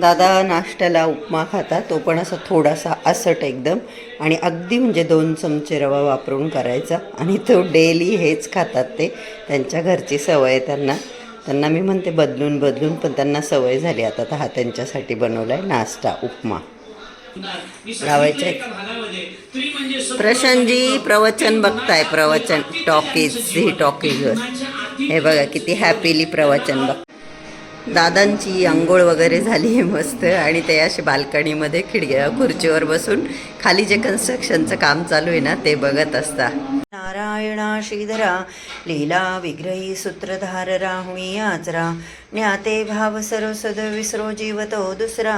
दादा नाश्त्याला उपमा खातात तो पण असा थोडासा असट एकदम. आणि अगदी म्हणजे दोन चमचे रवा वापरून करायचा. आणि तो डेली हेच खातात ते. त्यांच्या घरची सवय आहे त्यांना. त्यांना मी म्हणते बदलून बदलून पण त्यांना सवय झाली. आता तर हा त्यांच्यासाठी बनवला आहे नाश्ता उपमा. लावायचे? प्रशांतजी प्रवचन बघताय. प्रवचन टॉकीज ही टॉकीजवर. हे बघा किती हॅपीली प्रवचन बघ दादांची आंघोळ वगैरे झाली आहे मस्त आणि ते असे बाल्कनीमध्ये खिडक्या खुर्चीवर बसून खाली जे कन्स्ट्रक्शनचं काम चालू आहे ना ते बघत असता. नारायणा श्रीधरा लीला विग्रही सूत्रधार राहुणी आचरा ज्ञाते भाव सर्व सद विसरो जीवतो दुसरा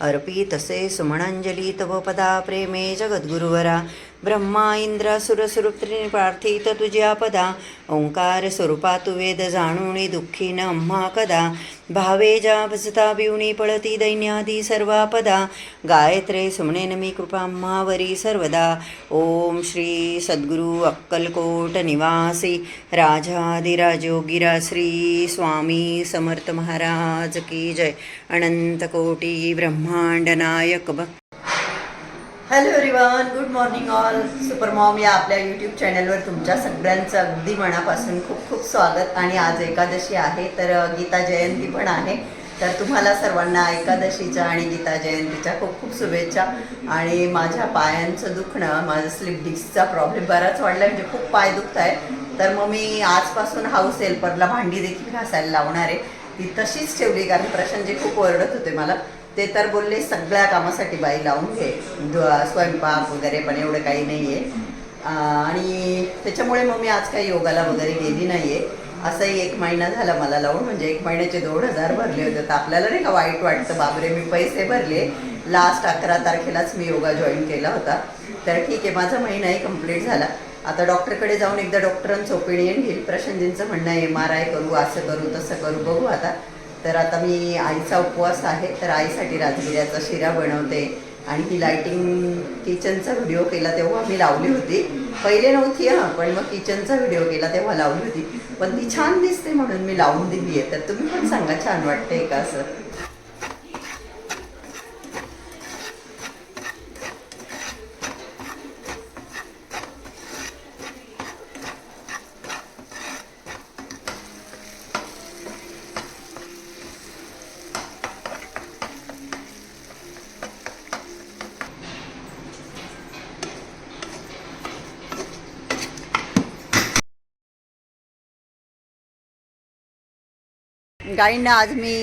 अर्पी तसे सुमणांजली तव पदा प्रेमे जगद्गुरुवरा ब्रह्मा इंद्र सुरसुरुप्त्री प्रार्थित तुझ्या पदा ओंकार स्वरूपा तू वेद जाणुनी दुःखी न अम्हा कदा. भावे जा भजता बिवणी पळती दैन्यादी सर्वापदा. गायत्रे सुमने नमी कृपा सर्वदा. ओम श्री सद्गुरु अक्कलकोट निवासी राजाधिराजोगिरा श्री स्वामी समर्थ महाराज की जय. अनंत कोटी ब्रह्मांड नायक hello everyone good morning all super mom या आपल्या यूट्यूब चॅनलवर तुमच्या सगळ्यांचं अगदी मनापासून खूप खूप स्वागत. आणि आज एकादशी आहे तर गीता जयंती पण आहे. तर तुम्हाला सर्वांना एकादशीच्या आणि गीता जयंतीच्या खूप खूप शुभेच्छा. आणि माझ्या पायांचं दुखणं माझं स्लिप डिस्कचा प्रॉब्लेम बराच वाढला म्हणजे खूप पाय दुखत आहे तर मग मी आजपासून हाऊस हेल्परला भांडी देखील घासायला लावणार आहे. ती तशीच ठेवली कारण प्रशांतजी खूप ओरडत होते मला. ते तर बोलले सगळ्या कामासाठी बाई लावून घे. स्वयंपाक वगैरे पण एवढं काही नाही आहे आणि त्याच्यामुळे मग मी आज काही योगाला वगैरे गेली नाही आहे असंही एक महिना झाला मला लावून. म्हणजे एक महिन्याचे दोन हजार भरले होते. तर आपल्याला नाही का वाईट वाटतं. बाबरे मी पैसे भरले. लास्ट अकरा तारखेलाच मी योगा जॉईन केला होता. तर ठीक आहे माझा महिनाही कंप्लीट झाला. आता डॉक्टरकडे जाऊन एकदा डॉक्टरांचं ओपिनियन घेईल. प्रशांतजींचं म्हणणं आहे एम आर आय करू असं करू तसं करू. बघू आता. तर आता मी आईचा उपवास आहे तर आईसाठी राजगिऱ्याचा शिरा बनवते. आणि ही लाईटिंग किचनचा व्हिडिओ केला तेव्हा मी लावली होती. पहिले नव्हती हां पण मग किचनचा व्हिडिओ केला तेव्हा लावली होती. पण ती छान दिसते म्हणून मी लावून दिली आहे तर तुम्ही पण सांगा छान वाटतंय का असं? गाईंना आज मी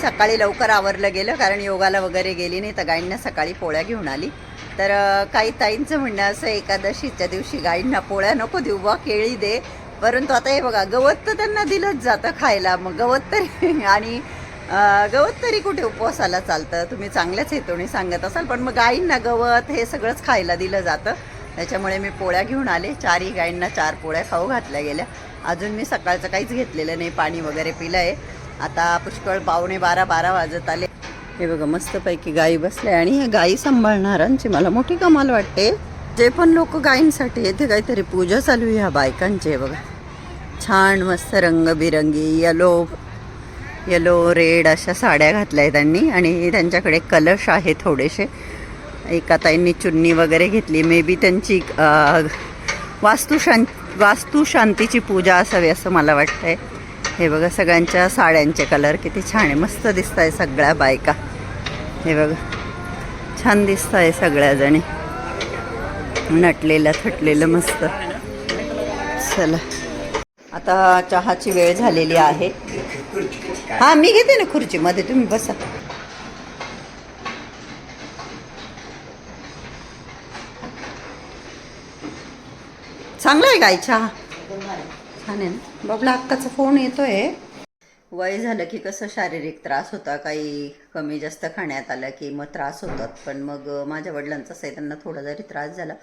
सकाळी लवकर आवरलं गेलं कारण योगाला वगैरे गेली नाही तर गाईंना सकाळी पोळ्या घेऊन आली. तर काही ताईंचं म्हणणं असं एकादशीच्या दिवशी गाईंना पोळ्या नको देऊ बा केळी दे. परंतु आता हे बघा गवत तर त्यांना दिलंच जातं खायला. मग गवत तरी आणि गवत तरी कुठे उपवासाला चालतं? तुम्ही चांगल्याच हेतूने सांगत असाल पण मग गाईंना गवत हे सगळंच खायला दिलं जातं. त्याच्यामुळे मी पोळ्या घेऊन आले. चारही गाईंना चार पोळ्या खाऊ घातल्या गेल्या. अजून मी सकाळचं काहीच घेतलेलं नाही पाणी वगैरे पिलं आहे आता पुष्कळ पावणे बारा बारा वाजत आले. हे बघा मस्तपैकी गायी बसल्या आणि हे गायी सांभाळणाऱ्यांची मला मोठी कमाल वाटते. जे पण लोक गायींसाठी येते काहीतरी पूजा चालू आहे ह्या बायकांची बघा. छान मस्त रंगबिरंगी येलो येलो रेड अशा साड्या घातल्या आहेत त्यांनी. आणि त्यांच्याकडे कलश आहे थोडेसे. एका ताईंनी चुन्नी वगैरे घेतली. मे बी त्यांची वास्तुशां वास्तुशांतीची पूजा असावी असं मला वाटतंय. हे बघा सगळ्यांच्या साड्यांचे कलर किती छान आहे. मस्त दिसत आहे सगळ्या बायका. हे बघा छान दिसत आहे सगळ्याजणी. नटलेलं थटलेलं मस्त. चला. आता चहाची वेळ झालेली आहे. हां मी घेते ना खुर्चीमध्ये तुम्ही बसा. चांगला आहे गाय चहा? छान आहे ना बाबला अक्काचा फोन येतोय. वय झालं की कसं शारीरिक त्रास होता काही कमी जास्त खाण्यात आलं की मग त्रास होतात. पण मग माझ्या वडिलांचा असं आहे त्यांना थोडा जरी त्रास झाला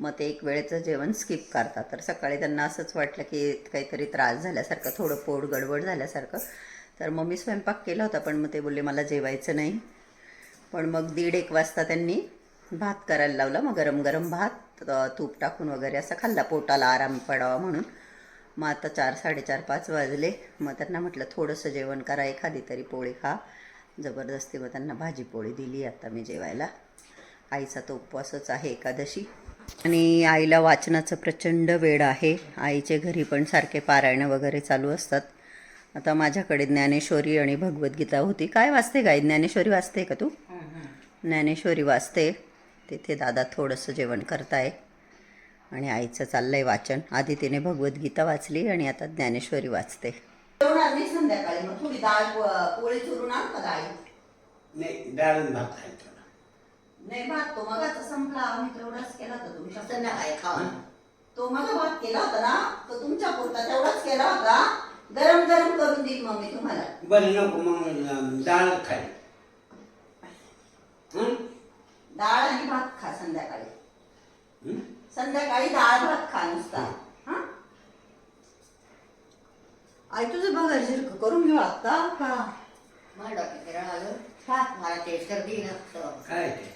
मग ते एक वेळेचं जेवण स्किप करतात. तर सकाळी त्यांना असंच वाटलं की काहीतरी त्रास झाल्यासारखं थोडं पोट गडबड झाल्यासारखं. तर मग मी स्वयंपाक केला होता पण मग ते बोलले मला जेवायचं नाही. पण मग दीड एक वाजता त्यांनी भात करायला लावला. मग गरम गरम भात तूप टाकून वगैरे असं खाल्ला. पोटाला आराम पडावा म्हणून. मग आता चार साडेचार पाच वाजले. मग त्यांना म्हटलं थोडंसं जेवण करा एखादी तरी पोळी खा. जबरदस्ती मग त्यांना भाजीपोळी दिली आता मी जेवायला. आईचा तो उपवासच आहे एकादशी. आणि आईला वाचनाचं प्रचंड वेळ आहे. आईचे घरी पण सारखे पारायणं वगैरे चालू असतात. आता माझ्याकडे ज्ञानेश्वरी आणि भगवद्गीता होती. काय वाचते काय ज्ञानेश्वरी वाचते का तू? ज्ञानेश्वरी वाचते. तिथे दादा थोडंसं जेवण करताय. आणि आईचं चाललंय वाचन. आधी तिने भगवद्गीता वाचली आणि आता ज्ञानेश्वरी वाचते. संध्याकाळी मग थोडी डाळ पोळी चुरून आण का डाळी नाही डाळ आणि भात खायचं नाही भात तो मगाचा संपला. आम्ही तेवढाच केला होता तुमच्या संध्याकाळी खावा. तो मग भात केला होता ना? तो तुमच्या पुरता तेवढाच केला होता. गरम गरम करून देईल मग मी तुम्हाला. बरं नको मग डाळ खाय. हं? डाळ आणि भात खा संध्याकाळी. हं? संध्याकाळी डाळ भात खा नुसता. हा? आई तुझं बघा झिरक करून घेऊ आता. का मला डॉक्टर फिरायला आलं. हा. मला ते सर्दी ना तर काय ते?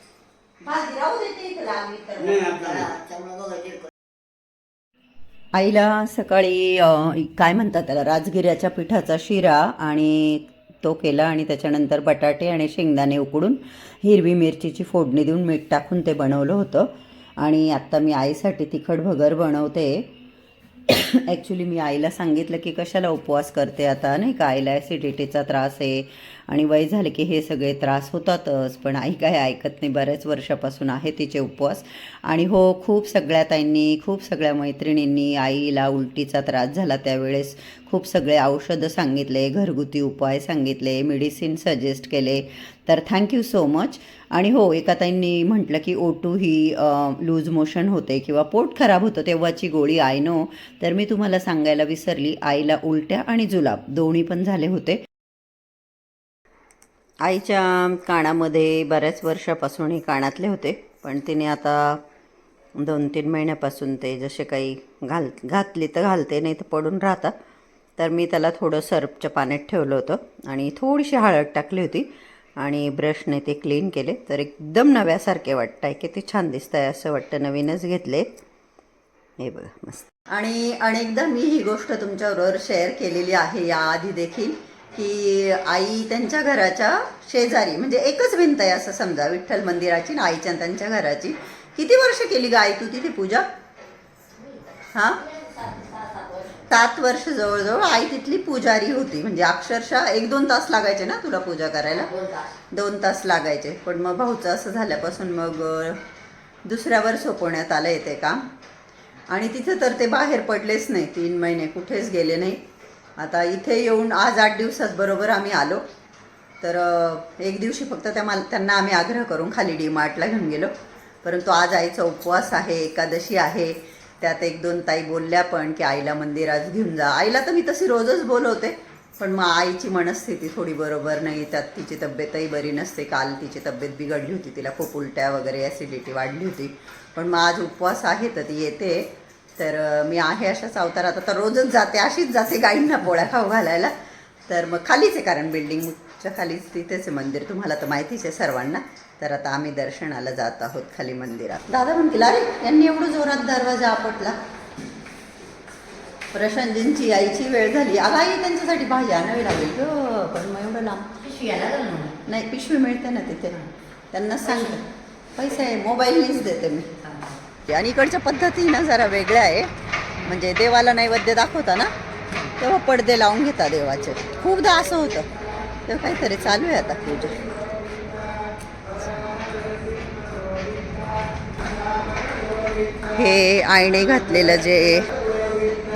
भाजी राहू देते इथे लागली तर नाही आपल्याला त्यामुळे बघायचे आईला सकाळी अ, काय म्हणतात त्याला राजगिऱ्याच्या पिठाचा शिरा आणि तो केला आणि त्याच्यानंतर बटाटे आणि शेंगदाणे उकडून हिरवी मिरचीची फोडणी देऊन मीठ टाकून ते बनवलं होतं. आणि आत्ता मी आईसाठी तिखट भगर बनवते. ॲक्च्युली मी आईला सांगितलं की कशाला उपवास करते आता नाही का? आईला ॲसिडिटीचा त्रास आहे. आणि वय झाले की हे सगळे त्रास होतातच पण आई काय ऐकत नाही. बऱ्याच वर्षापासून आहे तिचे उपवास. आणि हो खूप सगळ्या ताईंनी खूप सगळ्या मैत्रिणींनी आईला उलटीचा त्रास झाला त्यावेळेस. खूप सगळे औषधं सांगितले घरगुती उपाय सांगितले मेडिसिन सजेस्ट केले. तर थँक्यू सो मच. आणि हो एका ताईंनी म्हटलं की ओटू ही लूज मोशन होते किंवा पोट खराब होतं तेव्हाची गोळी आय नो. तर मी तुम्हाला सांगायला विसरली आईला उलट्या आणि जुलाब दोन्ही पण झाले होते. आईच्या कानामध्ये बऱ्याच वर्षापासून हे कानातले होते पण तिने आता दोन तीन महिन्यापासून ते जसे काही घाल घातली तर घालते नाही तर पडून राहतात तर मी त्याला थोडं सर्पच्या पाण्यात ठेवलं होतं आणि थोडीशी हळद टाकली होती आणि ब्रशने ते क्लीन केले. तर एकदम नव्यासारखे वाटत आहे की ते छान दिसत आहे असं वाटतं. नवीनच घेतले. हे बघा मस्त. आणि अनेकदा मी ही गोष्ट तुमच्याबरोबर शेअर केलेली आहे याआधी देखील. की आई त्यांच्या घराच्या शेजारी म्हणजे एकच भिंत आहे असं समजा विठ्ठल मंदिराची ना आईच्या त्यांच्या घराची. किती वर्ष केली ग आई तू तिथे पूजा? हां? सात वर्ष जवळजवळ आई तिथली पुजारी होती. म्हणजे अक्षरशः एक दोन तास लागायचे ना तुला पूजा करायला? दोन तास. लागायचे. पण मग भाऊचं असं झाल्यापासून मग दुसऱ्यावर सोपवण्यात आलं येते काम. आणि तिथे तर ते बाहेर पडलेच नाही. तीन महिने कुठेच गेले नाही. आता इथे येऊन आज आठ दिवसात बरोबर आम्ही आलो. तर एक दिवशी फक्त त्या मला त्यांना आम्ही आग्रह करून खाली डी मार्टला घेऊन गेलो. परंतु आज आईचा उपवास आहे एकादशी आहे. त्यात एक दोन ताई बोलल्या पण की आईला मंदिरात घेऊन जा. आईला तर मी तशी रोजच बोलवते पण मग आईची मनस्थिती थोडी बरोबर नाही. त्यात तिची तब्येतही बरी नसते. काल तिची तब्येत बिघडली होती. तिला खूप उलट्या वगैरे ॲसिडिटी वाढली होती. पण मग आज उपवास आहे तर ती येते. तर मी आहे अशाच अवतारात आता रोजच जाते अशीच जाते गाईंना पोळ्या खाऊ घालायला. तर मग खालीच आहे कारण बिल्डिंगच्या खालीच तिथेच आहे मंदिर. तुम्हाला तर माहितीच आहे सर्वांना. तर आता आम्ही दर्शनाला जात आहोत खाली मंदिरात. दादा म्हणतील अरे यांनी एवढं जोरात दरवाजा आपटला. प्रशांतजींची यायची वेळ झाली. अगं आई त्यांच्यासाठी भाजी आणावी लागेल. ग पण मग एवढं लांब. नाही पिशवी मिळते ना तिथे. त्यांना सांगते. पैसे आहे मोबाईलनीच देते मी. आणि इकडच्या पद्धती ना जरा वेगळ्या आहे. म्हणजे देवाला नैवेद्य दाखवता ना तेव्हा पडदे लावून घेता देवाचे. खूपदा असं होतं. तेव्हा काहीतरी चालू आहे आता पूजा. हे आईने घातलेलं जे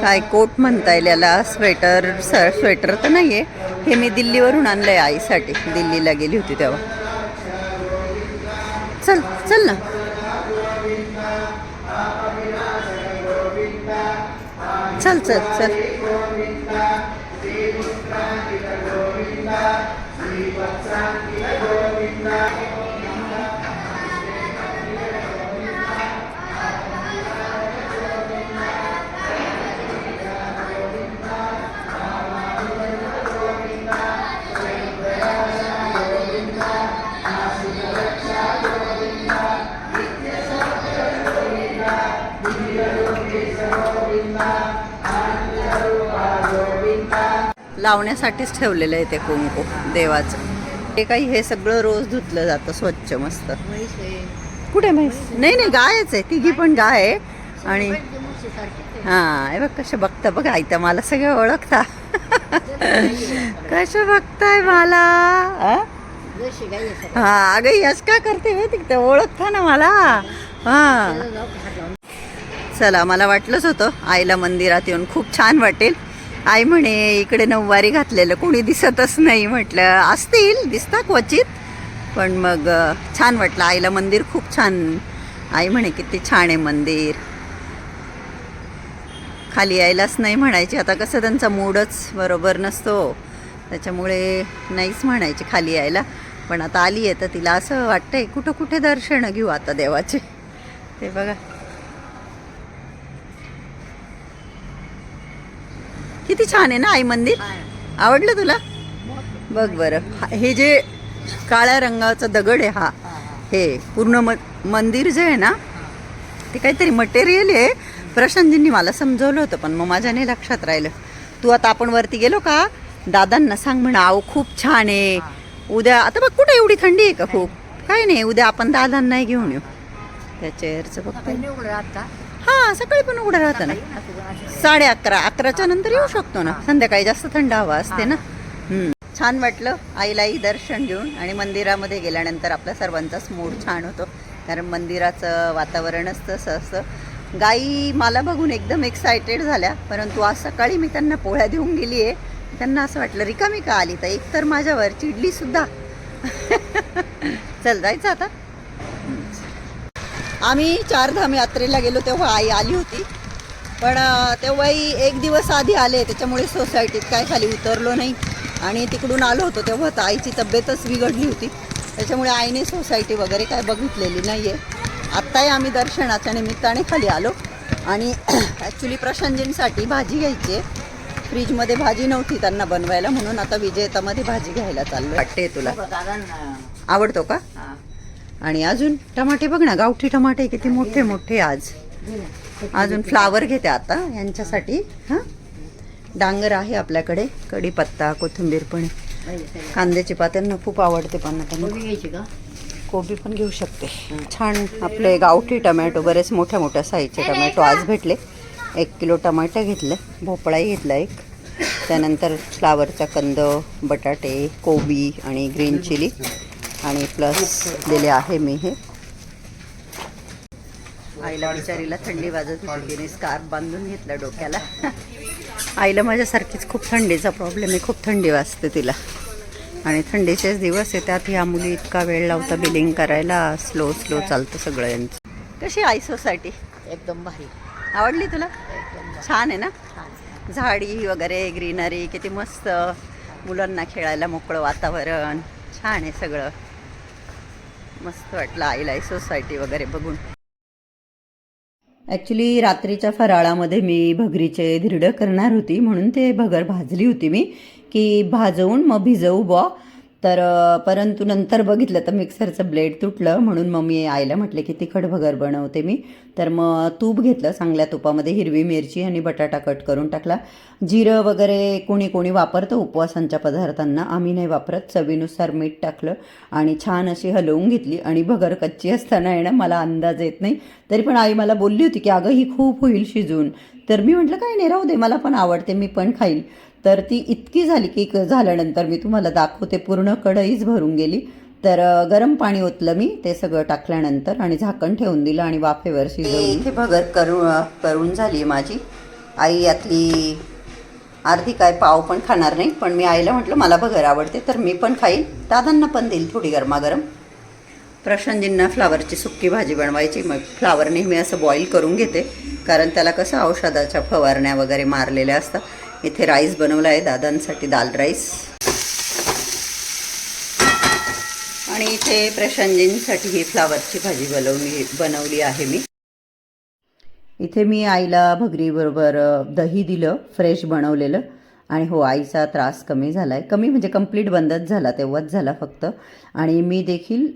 काय कोट म्हणता येईल याला स्वेटर स स्वेटर तर नाही आहे हे मी दिल्लीवरून आणलं आहे आईसाठी. दिल्लीला गेली होती तेव्हा. चल चल ना. चल चल चल. लावण्यासाठीच ठेवलेलं आहे ते कुंकू देवाचं. ते काही हे सगळं रोज धुतलं जातं स्वच्छ मस्त. कुठे म्हैस? नाही नाही गायच आहे. तिघी पण गाय आहे. आणि हां हे बघ कसं बघता बघ आई तर मला सगळं ओळखता. कसं आहे. बघताय मला? हां हा अगं यश का करते माहिती का? ओळखता ना मला? हां. चला मला वाटलंच होतं आईला मंदिरात येऊन खूप छान वाटेल. आई म्हणे इकडे नऊवारी घातलेलं कोणी दिसतच नाही. म्हटलं असतील दिसता क्वचित. पण मग छान वाटलं. आईला मंदिर खूप छान. आई म्हणे किती छान आहे मंदिर. खाली यायलाच नाही म्हणायची. आता कसं त्यांचा मूडच बरोबर नसतो. त्याच्यामुळे नाहीच म्हणायची खाली यायला. पण आता आली आहे तर तिला असं वाटतंय कुठं कुठे दर्शनं घेऊ आता देवाचे? ते बघा. किती छान आहे ना आई मंदिर. आवडलं तुला. बघ बरं. हा- जे काळ्या रंगाचा दगड आहे हा हा, पूर्ण म मंदिर जे आहे ना ते काहीतरी मटेरियल आहे. प्रशांतजींनी मला समजवलं होतं पण मग माझ्या नाही लक्षात राहिलं. तू आता आपण वरती गेलो का? दादांना सांग म्हणा अहो खूप छान आहे. उद्या आता बघ कुठे एवढी थंडी आहे का खूप? काय नाही उद्या आपण दादांनाही घेऊन येऊ. त्या चेअरचं बघ सकाळी हां सकाळी पण उघडं राहतं ना. साडे अकरा अकराच्या नंतर येऊ शकतो ना. संध्याकाळी जास्त थंड हवा असते ना. छान वाटलं आईलाही दर्शन घेऊन आणि मंदिरामध्ये गेल्यानंतर आपल्या सर्वांचाच मूड छान होतो. कारण मंदिराचं वातावरणच तसं असतं. गाई मला बघून एकदम एक्सायटेड झाल्या. परंतु आज सकाळी मी त्यांना पोळ्या देऊन गेली आहे त्यांना असं वाटलं रिकामी का आली तर? एकतर माझ्यावर चिडली सुद्धा. चल जायचं आता. आम्ही चारधाम यात्रेला गेलो तेव्हा आई आली होती. पण तेव्हाही एक दिवस आधी आले त्याच्यामुळे सोसायटीत काय खाली उतरलो नाही. आणि तिकडून आलो होतो तेव्हा तर आईची तब्येतच बिघडली होती. त्याच्यामुळे आईने सोसायटी वगैरे काय बघितलेली नाही आहे आत्ताही आम्ही दर्शनाच्या निमित्ताने खाली आलो. आणि ॲक्च्युली प्रशांतजींसाठी भाजी घ्यायची आहे. फ्रीजमध्ये भाजी नव्हती त्यांना बनवायला म्हणून आता विजेतामध्ये भाजी घ्यायला चाललो वाटते तुला. आवडतो का? हा. आणि अजून टमाटे बघ ना गावठी टमाटे किती मोठे मोठे आज. अजून फ्लावर घेते आता यांच्यासाठी. हां? डांगर आहे आपल्याकडे कढीपत्ता कोथिंबीर पण. कांद्याची पात त्यांना खूप आवडते पण त्यांना कोबी पण घेऊ शकते. छान आपले गावठी टमॅटो बरेच मोठ्या मोठ्या साईजचे टमॅटो आज भेटले. एक किलो टमाटे घेतले भोपळाही घेतला एक. त्यानंतर फ्लावरचा कंद बटाटे कोबी आणि ग्रीन चिली. आणि प्लस दिले आहे मी हे. आईला बिचारीला थंडी वाजत होती तिने स्कार्फ बांधून घेतला डोक्याला. आईला माझ्यासारखीच खूप थंडीचा प्रॉब्लेम आहे खूप थंडी वाजते तिला. आणि थंडीचेच दिवस आहे त्यात ह्या मुली इतका वेळ लावता बिलिंग करायला स्लो स्लो चालतं सगळं यांचं. कशी आई सोसायटी? एकदम भारी. आवडली तुला. छान आहे ना. झाडी वगैरे ग्रीनरी किती मस्त मुलांना खेळायला मोकळं वातावरण. छान आहे सगळं. मस्त वाटलं आईला ही सोसायटी वगैरे बघून. ॲक्च्युली रात्रीच्या फराळामध्ये मी भगरीचे धिरडं करणार होती म्हणून ते भगर भाजली होती मी की भाजवून मग भिजवू बॉ तर परंतु नंतर बघितलं तर मिक्सरचं ब्लेड तुटलं म्हणून मग मी आईला म्हटले की तिखट भगर बनवते मी. तर मग तूप घेतलं चांगल्या तुपामध्ये हिरवी मिरची आणि बटाटा कट करून टाकला. जिरं वगैरे कोणी कोणी वापरतं उपवासांच्या पदार्थांना आम्ही नाही वापरत. चवीनुसार मीठ टाकलं आणि छान अशी हलवून घेतली आणि भगर कच्ची असताना आहे ना मला अंदाज येत नाही. तरी पण आई मला बोलली होती की अगं ही खूप होईल शिजून. तर मी म्हटलं काय नाही राहू दे मला पण आवडते मी पण खाईल. तर ती इतकी झाली की क- झाल्यानंतर मी तुम्हाला दाखवते पूर्ण कढईच भरून गेली. तर गरम पाणी ओतलं मी ते सगळं टाकल्यानंतर आणि झाकण ठेवून दिलं आणि वाफेवर शिजवली. इथे भगर करून करून झाली माझी. आई यातली अर्धी काय पाव पण खाणार नाही पण मी आईला म्हटलं मला भगर आवडते तर मी पण खाईन. दादांना पण देईल थोडी गरमागरम. प्रशांतजींना फ्लावरची सुक्की भाजी बनवायची मग फ्लावर नेहमी असं बॉईल करून घेते कारण त्याला कसं औषधाच्या फवारण्या वगैरे मारलेल्या असतात. इथे राईस बनवला आहे दादांसाठी दाल राईस. आणि इथे प्रशांतजींसाठी ही फ्लावरची भाजी बनवली बनवली आहे मी. इथे मी आईला भगरीबरोबर दही दिलं फ्रेश बनवलेलं. आणि हो आईचा त्रास कमी झाला आहे कमी म्हणजे कंप्लीट बंदच झाला तेव्हाच झाला फक्त. आणि मी देखील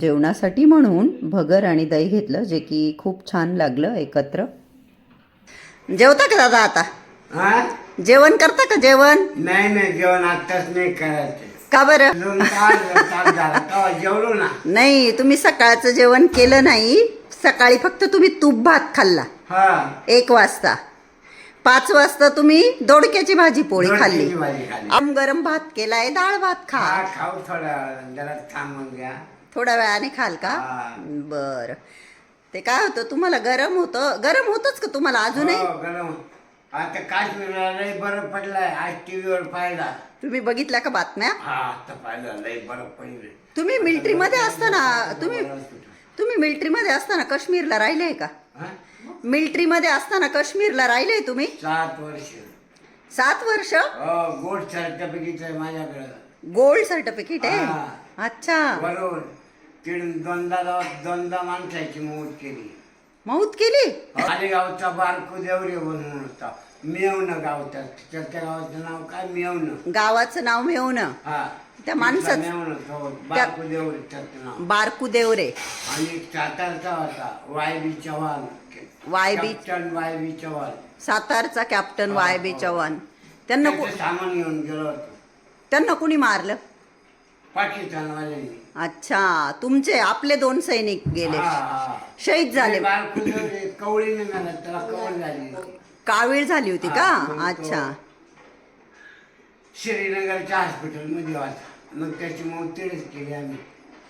जेवणासाठी म्हणून भगर आणि दही घेतलं जे की खूप छान लागलं एकत्र. जेवता का दादा आता? हा? जेवण करता का जेवण? नाही नाही जेवण आत्ताच नाही करायचं. का बरं? झाला. तेव्हा जेवलो ना. नाही तुम्ही सकाळचं जेवण केलं नाही. सकाळी फक्त तुम्ही तूप भात खाल्ला. हा. एक वाजता. पाच वाजता तुम्ही दोडक्याची भाजी पोळी खाल्ली. दोडक्याची भाजी खाल्ली. आम गरम भात केलाय डाळ भात खा. हा खाऊ थोडा जरा थांबून घ्या थोड्या वेळाने खाल का? हा. बर. ते काय होतं तुम्हाला गरम होतं. गरम होतच का तुम्हाला अजूनही? हो, गरम आता काश्मीरला लय बरं पडलाय. आज टीव्हीवर पाहिला. तुम्ही बघितल्या का बातम्या? हा आता पाहिलं. लय बरं पडले तुम्ही मिलिटरीमध्ये असताना तुम्ही तुम्ही मिलिटरीमध्ये असताना काश्मीरला राहिलेय का? हा? मिलिटरीमध्ये असताना काश्मीरला राहिलेय तुम्ही? सात वर्ष. सात वर्ष? हो गोड सर्टिफिकेट आहे माझ्याकडं. गोल्ड सर्टिफिकेट आहे? हा. अच्छा. बरोबर तिकडून दोनदा दोनदा माणसाची मोठ केली. मौत केली? आणि गावचा बारकू देवरे बनवून होता. मेवणं गावचा. त्याच्या गावाचं नाव काय? मेवणं. गावाचं नाव मिळवून हा. त्या माणसाचं- मेवणं तो बारकू देवरे त्याचं नाव. बारकू देवरे. आणि सातारचा होता. Y B Chavan. YB captain Y B Chavan. सातारचा captain Y B Chavan. त्यांना कु- त्याचं सामान घेऊन गेलो होतो. त्यांना कुणी मारलं? पाकिस्तानवाल्यांनी. अच्छा तुमचे आपले दोन सैनिक गेले. शहीद झाले. त्याला कवळ झाली कावीळ झाली होती का? अच्छा. श्रीनगरच्या हॉस्पिटलमध्ये होता. मग त्याची मग तिथेच केली आम्ही.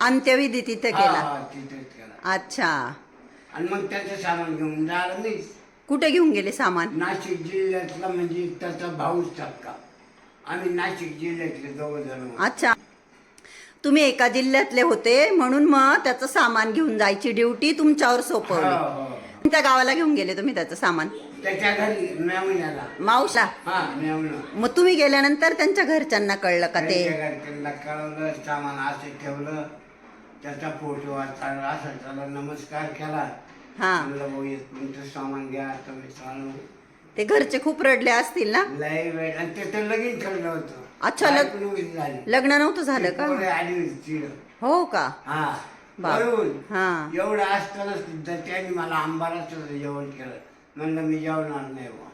अंत्यविधी तिथे केला. तिथेच केला. अच्छा. आणि मग त्याचं सामान घेऊन जायला नाही. कुठे घेऊन गेले सामान? नाशिक जिल्ह्यातला म्हणजे त्याचा भाऊच सक्का आम्ही नाशिक जिल्ह्यातले दोघं जण. अच्छा. तुम्ही एका जिल्ह्यातले होते म्हणून मग त्याचं सामान घेऊन जायची ड्युटी तुमच्यावर हो, सोपवली. हो. कोणत्या गावाला घेऊन गेले तुम्ही त्याचं सामान? त्याच्या घरी मेवण्याला मावशा? हा मग तुम्ही गेल्यानंतर त्यांच्या घरच्यांना कळलं का ते? त्यांच्या कळवलं सामान असं ठेवलं. त्याचा फोटो वाचला असं त्याला नमस्कार केला. हा. म्हणलं भाऊ हे तुमचं सामान घ्या तुम्ही चालू. ते घरचे खूप रडले असतील ना? लय वेळ आणि ते तर लगीन ठरलं होतं. अच्छा, लग- बायको नव्हती झाली लग्न नव्हतं झालं का? पोरं आली होती तिकडं. हो का? हा. बाप. हा. एवढं असताना सुद्धा त्यांनी मला आंबाराचं जेवण केलं. म्हणलं मी जेवणार नाही बुवा.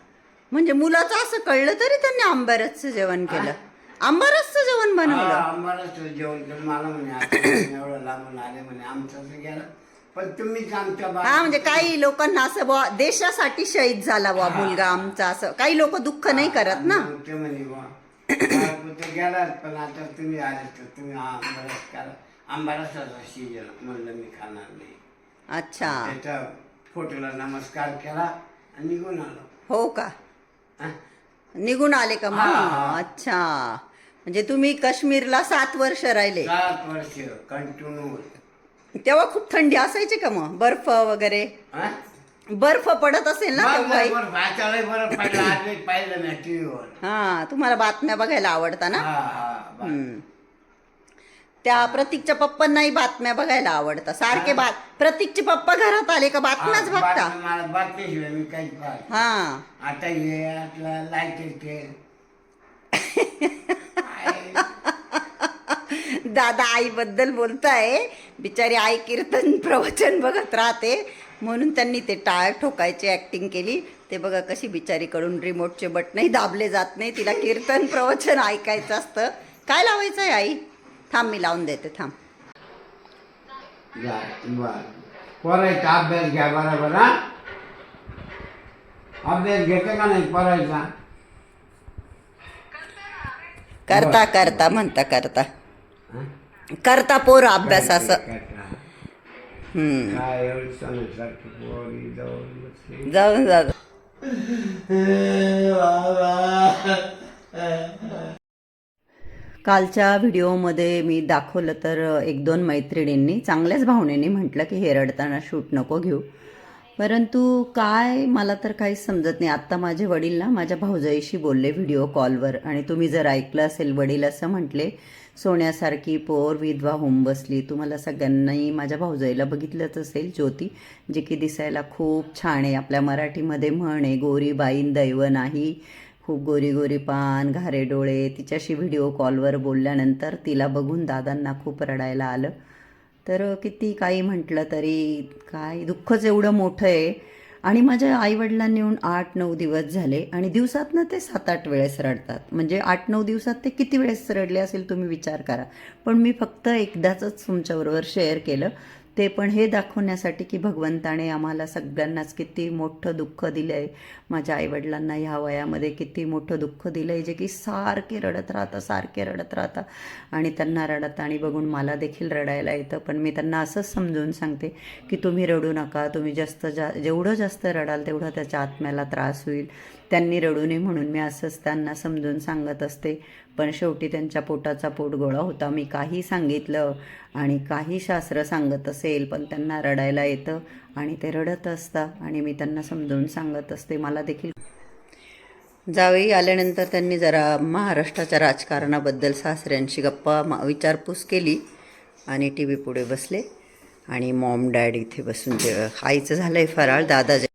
म्हणजे मुलाचं असं कळलं तरी त्यांनी आंबारसचं जेवण केलं. आंबारसचं जेवण बनवलं. आंबाराचं जेवण केलं. मला म्हणे आता तुम्ही एवढं लांबून आले म्हणे आमचं गेलं पण तुम्हीच आमच्या बा- हा म्हणजे काही लोकांना असं बुवा देशासाठी शहीद झाला बुवा मुलगा आमचा असं. काही लोक दुःख नाही करत ना? मग ते म्हणे बुवा गेलात पण आता तुम्ही आले तर तुम्ही हा आंबारस करा. आंबारसाचा म्हणलं मी खाणार नाही. अच्छा. त्याच्या फोटोला नमस्कार केला आणि निघून आलो. हो का? हा? निघून आले का? मग. अच्छा. म्हणजे तुम्ही काश्मीरला सात वर्ष राहिले. सात वर्ष कंटिन्यू. तेव्हा खूप थंडी असायची का मग? बर्फ वगैरे? बर्फ पडत असेल ना तेव्हाही. पाहिलं टीव्हीवर. हा तुम्हाला बातम्या बघायला आवडता ना? हा हा हम्म. त्या प्रतीकच्या पप्पांनाही बातम्या बघायला आवडतात सारखे बात प्रतीकचे पप्पा घरात आले का बातम्याच बघता? बातम्या मला बातमीशिवाय मी काहीच पाहत हा. आता हे आपला लाइट येते दादा आईबद्दल बोलताय. बिचारी आई कीर्तन प्रवचन बघत राहते. म्हणून त्यांनी ते टाळ ठोकायची ऍक्टिंग केली. ते बघा कशी बिचारीकडून रिमोटचे बटनही दाबले जात नाही. तिला कीर्तन प्रवचन ऐकायचं असतं. काय लावायचं आहे आई? थांब मी लावून देते थांब. पोरायचा अभ्यास घ्या बरोबर अभ्यास घेते का नाही पोरायचा? करता करता म्हणता करता? करता पोर अभ्यास असं करता. हम्म. काय एवढी समजसारखी पोरी जाऊन. जाऊन जाऊ. कालच्या व्हिडिओमध्ये मी दाखवलं तर एक दोन मैत्रिणींनी चांगल्याच भावनेने म्हटलं की हे रडताना शूट नको घेऊ. परंतु काय मला तर काहीच समजत नाही. आत्ता माझे वडील ना माझ्या भाऊजाईशी बोलले व्हिडिओ कॉलवर. आणि तुम्ही जर ऐकलं असेल वडील असं म्हटले सोन्यासारखी पोर विधवा होऊन बसली. तुम्हाला सगळ्यांनाही माझ्या भाऊजाईला बघितलंच असेल ज्योती जी की दिसायला खूप छान आहे. आपल्या मराठीमध्ये म्हण आहे गोरी बाईन दैव नाही. खूप गोरी गोरी पान घारे डोळे. तिच्याशी व्हिडिओ कॉलवर बोलल्यानंतर तिला बघून दादांना खूप रडायला आलं. तर किती काही म्हटलं तरी काय दुःखच एवढं मोठं आहे. आणि माझ्या आईवडिलांनी येऊन आठ नऊ दिवस झाले आणि दिवसातनं ते सात आठ वेळेस रडतात. म्हणजे आठ नऊ दिवसात ते किती वेळेस रडले असेल तुम्ही विचार करा. पण मी फक्त एकदाच तुमच्याबरोबर शेअर केलं. ते पण हे दाखवण्यासाठी की भगवंताने आम्हाला सगळ्यांनाच किती मोठं दुःख दिलं आहे माझ्या आईवडिलांना ह्या वयामध्ये किती मोठं दुःख दिलं आहे जे की सारखे रडत राहतं सारखे रडत राहतं. आणि त्यांना रडत आणि बघून मला देखील रडायला येतं. पण मी त्यांना असंच समजून सांगते की तुम्ही रडू नका. तुम्ही जास्त जा जेवढं जास्त रडाल तेवढं त्याच्या आत्म्याला त्रास होईल. त्यांनी रडू नये म्हणून मी असंच त्यांना समजून सांगत असते. पण शेवटी त्यांच्या पोटाचा पोट गोळा होता. मी काही सांगितलं आणि काही शास्त्र सांगत असेल पण त्यांना रडायला येतं आणि ते रडत असतात आणि मी त्यांना समजावून सांगत असते. मला देखील जावई आल्यानंतर त्यांनी जरा महाराष्ट्राच्या राजकारणाबद्दल सासऱ्यांशी गप्पा मा- विचारपूस केली आणि टी व्ही पुढे बसले आणि मॉम डॅड इथे बसून जे आईचं झालं आहे फराळ दादा जे